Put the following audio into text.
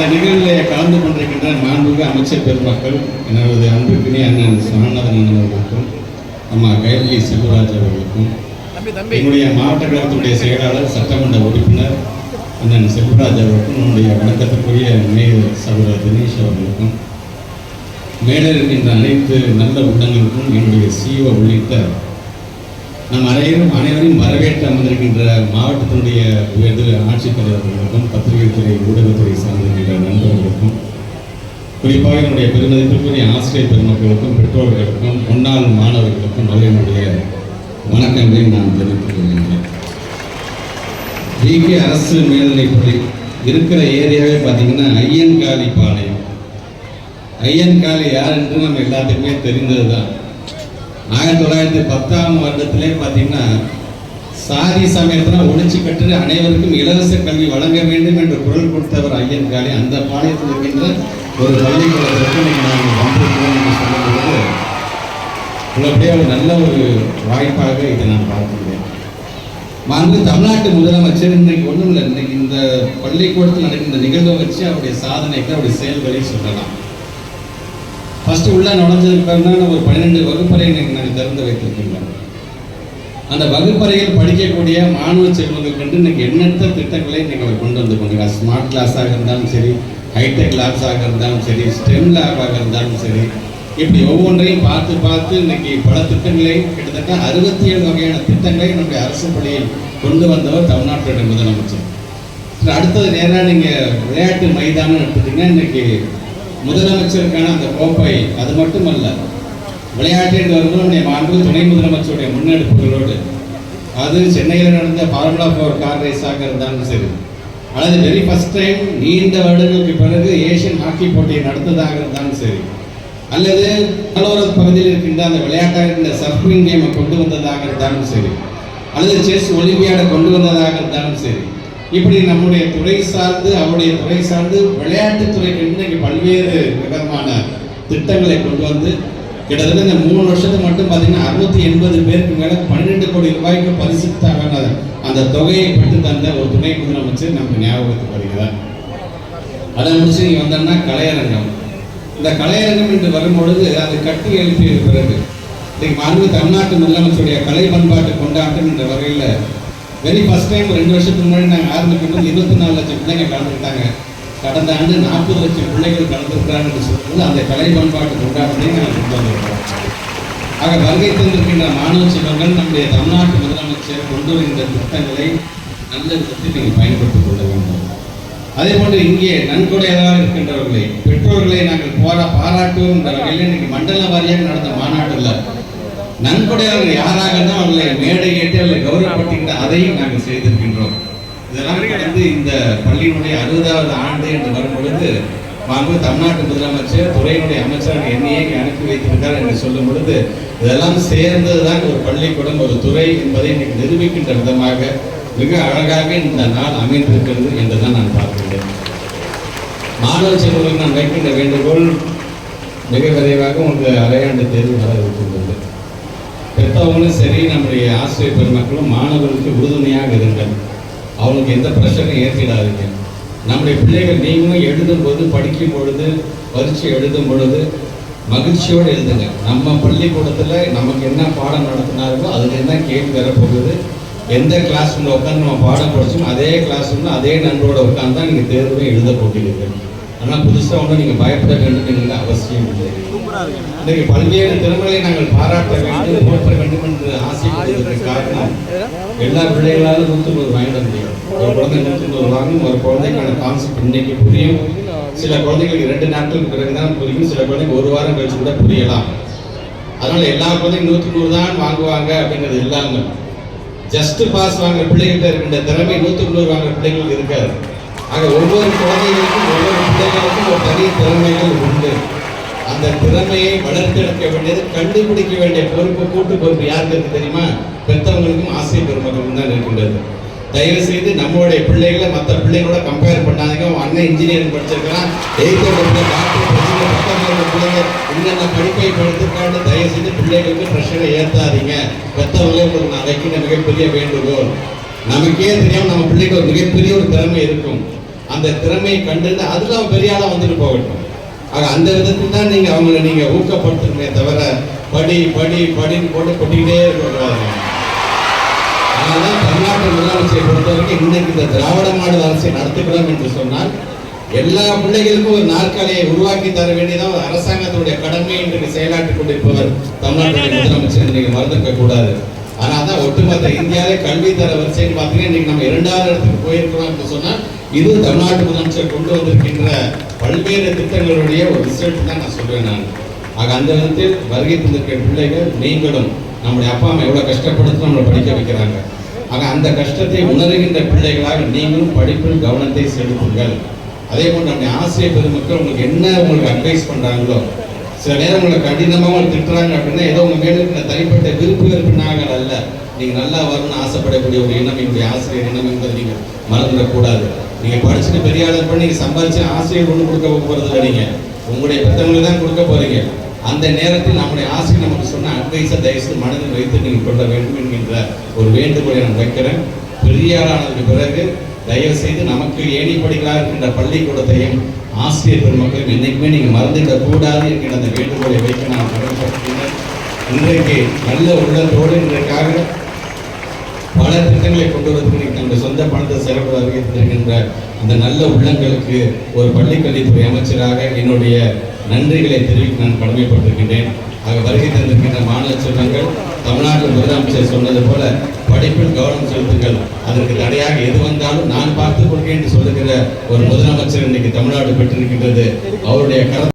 இந்த நிகழ்வில் கலந்து கொண்டிருக்கின்ற மாண்புமிகு அமைச்சர் பெருமக்கள் எனது அன்புக்குரிய அண்ணன் சுவாமிநாதன் அண்ணன் அவர்களுக்கும் அம்மா கைலி செல்வராஜ் அவர்களுக்கும் என்னுடைய மாவட்ட கழகத்துடைய செயலாளர் சட்டமன்ற உறுப்பினர் அண்ணன் செல்வராஜ் அவர்களுக்கும் என்னுடைய வணக்கத்துக்குரிய மேயர் சகோதரர் தினேஷ் அவர்களுக்கும் மேலே இருக்கின்ற அனைத்து நல்ல உள்ளங்களுக்கும் என்னுடைய சிஓ உள்ளிட்ட நம் அனைவரும் அனைவரையும் வரவேற்று அமர்ந்திருக்கின்ற மாவட்டத்தினுடைய உயர்தல் ஆட்சித்தலைவர்களுக்கும் பத்திரிகை துறை ஊடகத்துறை சார்ந்திருக்கின்ற நண்பர்களுக்கும் குறிப்பாக என்னுடைய பெருமதிப்பிற்குரிய ஆசிரியர் பெருமக்களுக்கும் பெற்றோர்களுக்கும் முன்னாள் மாணவர்களுக்கும் அவர்களுடைய வணக்கங்களை நான் தெரிவித்துக் கொள்கின்றேன். விகே அரசு மேல்நிலைப்பள்ளி இருக்கிற ஏரியாவே பார்த்தீங்கன்னா ஐயன்காலி பாளையம். ஐயன்காளி யார் என்று நம்ம எல்லாத்துக்குமே தெரிந்தது தான் ஆயிரத்தி தொள்ளாயிரத்தி பத்தாம் வருடத்திலே பார்த்தீங்கன்னா சாதி சமயத்தில் ஒழிச்சு கட்டு அனைவருக்கும் இலவச கல்வி வழங்க வேண்டும் என்று குரல் கொடுத்தவர் ஐயன் காலி அந்த பாளையத்தில் இருக்கின்ற ஒரு பள்ளிக்கூடத்திற்கு நீங்கள் நாங்கள் வந்திருக்கிறோம் என்று சொல்லும்போது உள்ளபடியே ஒரு நல்ல ஒரு வாய்ப்பாக இதை நான் பார்க்கிறேன் வந்து தமிழ்நாட்டு முதலமைச்சர் இன்றைக்கு ஒன்றும் இல்லை. இன்னைக்கு இந்த பள்ளிக்கூடத்தில் நடக்கின்ற நிகழ்வை வச்சு அவருடைய சாதனைக்கு அவருடைய செயல்களை சொல்லலாம். ஃபர்ஸ்ட் உள்ள நுழைஞ்சதுக்கு பிறகு ஒரு பன்னிரெண்டு வகுப்பறை இன்னைக்கு நாங்கள் திறந்து வைத்திருக்கின்றோம் அந்த வகுப்பறையில் படிக்கக்கூடிய மாணவ செல்வங்களுக்கு இன்னைக்கு எண்ணற்ற திட்டங்களை இன்னைக்கு அவர் கொண்டு வந்து கொண்டு ஸ்மார்ட் கிளாஸாக இருந்தாலும் சரி ஹைடெக் லேப்ஸாக இருந்தாலும் சரி ஸ்டெம் லேபாக இருந்தாலும் சரி இப்படி ஒவ்வொன்றையும் பார்த்து பார்த்து இன்னைக்கு பல திட்டங்களை கிட்டத்தட்ட அறுபத்தி ஏழு வகையான திட்டங்களை நம்முடைய அரசு பள்ளியில் கொண்டு வந்தவர் தமிழ்நாட்டுடைய முதலமைச்சர். அடுத்தது நேராக நீங்கள் விளையாட்டு மைதானம் எடுத்துட்டீங்கன்னா இன்னைக்கு முதலமைச்சருக்கான அந்த கோப்பை அது மட்டுமல்ல விளையாட்டு என்று வரும்போது நம்முடைய மாண்பு துணை முதலமைச்சருடைய முன்னெடுப்புகளோடு. அது சென்னையில் நடந்த ஃபார்முலா ஃபோர் கார் ரேஸாக இருந்தாலும் சரி. அல்லது வெரி ஃபஸ்ட் டைம் நீண்ட வருடங்களுக்கு பிறகு ஏஷியன் ஹாக்கி போட்டியை நடத்ததாக இருந்தாலும் சரி. அல்லது கடலோர பகுதியில் இருக்கின்ற அந்த விளையாட்டாக இருக்கின்ற சர்ஃபிங் கேமை கொண்டு வந்ததாக இருந்தாலும் சரி. அல்லது செஸ் ஒலிம்பியாடை கொண்டு வந்ததாக இருந்தாலும் சரி. இப்படி நம்முடைய துறை சார்ந்து அவருடைய துறை சார்ந்து விளையாட்டுத்துறைக்கு இன்னைக்கு பல்வேறு விதமான திட்டங்களை கொண்டு வந்து கிட்டத்தட்ட இந்த மூணு வருஷத்துக்கு மட்டும் பார்த்தீங்கன்னா அறுநூத்தி எண்பது பேருக்கு மேலே பன்னிரெண்டு கோடி ரூபாய்க்கு பரிசுத்தான அந்த தொகையை பெற்று தந்த ஒரு துணை முதலமைச்சர் நமக்கு ஞாபகத்துக்கு வருகிறார். அதை முடிச்சு நீங்க வந்தோம்னா கலையரங்கம். இந்த கலையரங்கம் என்று வரும்பொழுது அது கட்டி எழுப்பிய பிறகு இன்றைக்கு மாண்பு தமிழ்நாட்டு முதலமைச்சருடைய கலை பண்பாட்டு கொண்டாட்டம் என்ற வகையில் வெரி ஃபர்ஸ்ட் டைம் ரெண்டு வருஷத்துக்கு முன்னாடி நாங்கள் ஆரம்பிக்கும் போது இருபத்தி நாலு லட்சம் பிள்ளைங்க கலந்துக்கிட்டாங்க. கடந்த ஆண்டு நாற்பது லட்சம் பிள்ளைகள் கலந்துருக்கிறாங்க என்று சொல்லும்போது அந்த கலை பண்பாட்டு கொண்டாட்டத்தை நாங்கள் கொண்டு வந்திருக்கிறோம். ஆக வருகை தந்திருக்கின்ற மாணவ செல்வங்கள் நம்முடைய தமிழ்நாட்டு முதலமைச்சர் கொண்டு வருகின்ற திட்டங்களை நல்ல விதத்தில் நீங்கள் பயன்படுத்திக் கொள்ள வேண்டும். அதே போன்று இங்கே நன்கொடையாக இருக்கின்றவர்களை பெற்றோர்களை நாங்கள் போரா பாராட்டுவோம் என்ற வகையில் இன்னைக்கு மண்டல வாரியாக நடந்த மாநாட்டில் நன்கொடையாளர்கள் யாராக இருந்தால் அவர்களை மேடை ஏற்றி அவர்களை கௌரவப்படுத்துகின்ற அதையும் நாங்கள் செய்திருக்கின்றோம். இதெல்லாம் கடந்து இந்த பள்ளியினுடைய அறுபதாவது ஆண்டு என்று வரும் பொழுது மாண்பு தமிழ்நாட்டு முதலமைச்சர் துறையினுடைய அமைச்சர் என்னையே அனுப்பி வைத்திருக்கார் என்று சொல்லும் பொழுது இதெல்லாம் சேர்ந்ததுதான் ஒரு பள்ளிக்கூடம் ஒரு துறை என்பதை இன்னைக்கு நிரூபிக்கின்ற விதமாக மிக அழகாக இந்த நாள் அமைந்திருக்கிறது என்றுதான் நான் பார்க்கின்றேன். மாணவ செல்வர்கள் நான் வைக்கின்ற வேண்டுகோள் மிக விரைவாக உங்கள் அரையாண்டு தேர்வு வர இருக்கின்றது. பெற்றவங்களும் சரி நம்முடைய ஆசிரியர் பெருமக்களும் மாணவர்களுக்கு உறுதுணையாக இருங்கள். அவங்களுக்கு எந்த பிரச்சனையும் ஏற்றிடாதீங்க நம்முடைய பிள்ளைகள் நீங்களும் எழுதும் போது படிக்கும் பொழுது பரீட்சை எழுதும் பொழுது மகிழ்ச்சியோடு எழுதுங்க. நம்ம பள்ளிக்கூடத்தில் நமக்கு என்ன பாடம் நடத்தினார்களோ அதுல என்ன கேள்வி வரப்போகுது. எந்த கிளாஸ் ரூமில் உட்காந்து நம்ம பாடம் படிச்சோம் அதே கிளாஸ் ரூமில் அதே நண்பரோட உட்காந்து தான் நீங்கள் தேர்வு எழுத போகிறீர்கள். ஆனால் புதுசாக ஒன்றும் நீங்கள் பயப்பட வேண்டும் என்கிற அவசியம் இல்லை. இன்றைக்கு பல்வேறு திறமைகளை நாங்கள் பாராட்ட வேண்டும் போற்ற வேண்டும் என்று ஆசைப்படுவதற்கு காரணம் எல்லா பிள்ளைகளாலும் நூற்றி நூறு வாங்கிட முடியும். ஒரு குழந்தை நூற்றி நூறு வாங்கும் ஒரு குழந்தைக்கான கான்செப்ட் இன்னைக்கு புரியும். சில குழந்தைகளுக்கு இரண்டு நாட்களுக்கு பிறகுதான் புரியும் சில குழந்தைங்க ஒரு வாரம் கழிச்சு கூட புரியலாம். அதனால எல்லா குழந்தைங்க நூற்றி நூறு தான் வாங்குவாங்க அப்படிங்கிறது இல்லாமல் ஜஸ்ட் பாஸ் வாங்குற பிள்ளைகிட்ட இருக்கின்ற திறமை நூற்றுக்கு நூறு வாங்குற பிள்ளைங்களுக்கு இருக்காது. ஆக ஒவ்வொரு குழந்தைகளுக்கும் ஒவ்வொரு பிள்ளைகளுக்கும் ஒரு தனி திறமைகள் உண்டு. அந்த திறமையை வளர்த்தெடுக்க வேண்டியது கண்டுபிடிக்க வேண்டிய பொறுப்பு கூட்டு பொறுப்பு யாருக்கு இருக்கு தெரியுமா? பெற்றவங்களுக்கும் ஆசிரியர் பெருமக்களுக்கும் தான் இருக்கின்றது தயவு செய்து நம்மளுடைய பிள்ளைகளை மற்ற பிள்ளைகளோட கம்பேர் பண்ணாதீங்க. உன் அண்ணன் இன்ஜினியரிங் படிச்சிருக்கிறான். எயித்த டாக்டர் பிள்ளைங்க இன்னென்ன படிப்பை படித்திருக்கான்னு தயவு செய்து பிள்ளைகளுக்கு ப்ரெஷரை ஏற்றாதீங்க பெற்றவங்களே உங்களுக்கு நான் வைக்கிற மிகப்பெரிய வேண்டுகோள். நமக்கே தெரியாமல் நம்ம பிள்ளைக்கு ஒரு மிகப்பெரிய ஒரு திறமை இருக்கும். அந்த திறமையை கண்டு அதுல அவன் பெரிய ஆளா வந்துட்டு போகட்டும் ஆக அந்த விதத்தில் தான் நீங்க அவங்கள நீங்க ஊக்கப்படுத்தணுமே தவிர படி படி படின்னு போட்டு கொட்டிக்கிட்டே இருக்கக்கூடாது அதனால்தான் தமிழ்நாட்டு முதலமைச்சரை பொறுத்த வரைக்கும் இன்னைக்கு இந்த திராவிட மாடல் அரசை நடத்துகிறோம் என்று சொன்னால் எல்லா பிள்ளைகளுக்கும் ஒரு நாற்காலியை உருவாக்கி தர வேண்டியதான் ஒரு அரசாங்கத்துடைய கடமை இன்றைக்கு செயலாற்றிக் கொண்டிருப்பவர் தமிழ்நாட்டுடைய முதலமைச்சர். நீங்க மறந்துக்க கூடாது. ஆனால் தான் ஒட்டுமொத்த இந்தியாவிலே கல்வி தர வரிசைன்னு பார்த்தீங்கன்னா இன்னைக்கு நம்ம இரண்டாவது இடத்துக்கு போயிருக்கிறோம் என்று சொன்னால் இது தமிழ்நாட்டு முதலமைச்சர் கொண்டு வந்திருக்கின்ற பல்வேறு திட்டங்களுடைய ஒரு ரிசல்ட் தான் நான் சொல்வேன் நான். ஆக அந்த விதத்தில் வருகை தந்திருக்கிற பிள்ளைகள் நீங்களும் நம்முடைய அப்பா அம்மா எவ்வளோ கஷ்டப்படுத்தி நம்மளை படிக்க வைக்கிறாங்க. ஆக அந்த கஷ்டத்தை உணர்கின்ற பிள்ளைகளாக நீங்களும் படிப்பில் கவனத்தை செலுத்துங்கள். அதே போல் நம்முடைய ஆசிரியர் பெருமக்கள் உங்களுக்கு என்ன உங்களுக்கு அட்வைஸ் பண்ணுறாங்களோ சில நேரம் உங்களை கடினமாக திட்டுறாங்க அப்படின்னா ஏதோ உங்கள் மேலே இருக்கிற தனிப்பட்ட விருப்பு வெறுப்பினாங்க அல்ல. நீங்க நல்லா வரணும்னு ஆசைப்படக்கூடிய ஒரு எண்ணம் என்னுடைய ஆசிரியர் எண்ணம் என்பதை நீங்க மறந்துடக்கூடாது. நீங்க படிச்சுட்டு பெரிய ஆளு பண்ணி நீங்க சம்பாதிச்சு ஆசிரியர் ஒண்ணு கொடுக்க போறது நீங்க. உங்களுடைய பெற்றவங்களுக்கு தான் கொடுக்க போறீங்க. அந்த நேரத்தில் நம்முடைய ஆசிரியர் நமக்கு சொன்ன அட்வைஸை தயவுசெய்து மனதில் வைத்து நீங்கள் கொள்ள வேண்டும் என்கின்ற ஒரு வேண்டுகோளை நான் வைக்கிறேன். பெரிய ஆளானதுக்கு பிறகு தயவு செய்து நமக்கு ஏணிப்படிகளாக இருக்கின்ற பள்ளிக்கூடத்தையும் ஆசிரியர் பெருமக்களையும் என்னைக்குமே நீங்கள் மறந்துவிடக் கூடாது என்கிற அந்த வேண்டுகோளை வைக்க நான் கடமைப்பட்டிருக்கிறேன். இன்றைக்கு நல்ல உள்ளத்தோடு இன்றைக்காக பல திட்டங்களை கொண்டு வருவதற்கு தங்களுடைய சொந்த பணத்தை செலவு அறிவித்திருக்கின்ற அந்த நல்ல உள்ளங்களுக்கு ஒரு பள்ளிக்கல்வித்துறை அமைச்சராக என்னுடைய நன்றிகளை தெரிவிக்க நான் கடமைப்பட்டிருக்கின்றேன். ஆக வருகை தந்திருக்கின்ற மாநில செல்வங்கள் தமிழ்நாட்டில் முதலமைச்சர் சொன்னது போல படிப்பில் கவனம் செலுத்துங்கள். அதற்கு தடையாக எது வந்தாலும் நான் பார்த்துக் கொள்கிறேன் என்று சொல்லுகிற ஒரு முதலமைச்சர் இன்னைக்கு தமிழ்நாடு பெற்றிருக்கின்றது. அவருடைய கருத்து